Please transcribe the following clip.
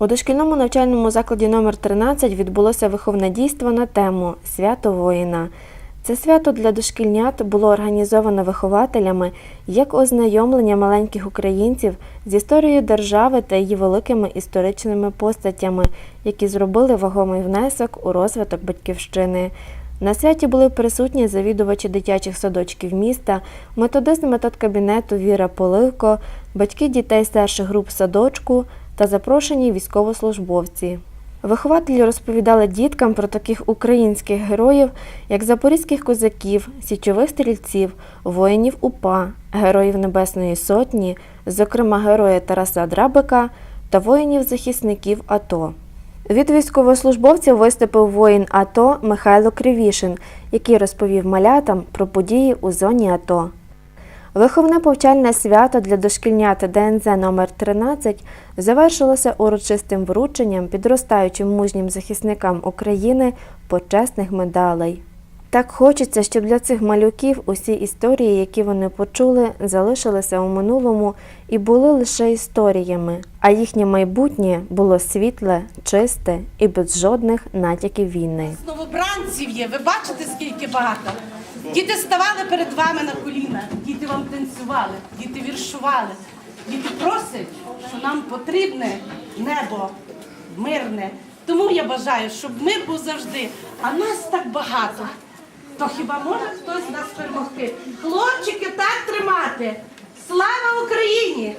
У дошкільному навчальному закладі номер 13 відбулося виховне дійство на тему Свято воїна. Це свято для дошкільнят було організовано вихователями як ознайомлення маленьких українців з історією держави та її великими історичними постатями, які зробили вагомий внесок у розвиток батьківщини. На святі були присутні завідувачі дитячих садочків міста, методист методкабінету Віра Поливко, батьки дітей старших груп садочку та запрошені військовослужбовці. Вихователі розповідали діткам про таких українських героїв, як запорізьких козаків, січових стрільців, воїнів УПА, героїв Небесної Сотні, зокрема героя Тараса Драбика та воїнів-захисників АТО. Від військовослужбовців виступив воїн АТО Михайло Кривішин, який розповів малятам про події у зоні АТО. Виховне повчальне свято для дошкільнят ДНЗ номер 13 завершилося урочистим врученням підростаючим мужнім захисникам України почесних медалей. Так хочеться, щоб для цих малюків усі історії, які вони почули, залишилися у минулому і були лише історіями, а їхнє майбутнє було світле, чисте і без жодних натяків війни. Новобранців є, ви бачите, скільки багато. Діти ставали перед вами на коліна, вам танцювали, діти віршували. Діти просять, що нам потрібне небо мирне. Тому я бажаю, щоб мир був завжди, а нас так багато. То хіба може хтось нас перемогти? Хлопчики, так тримати! Слава Україні!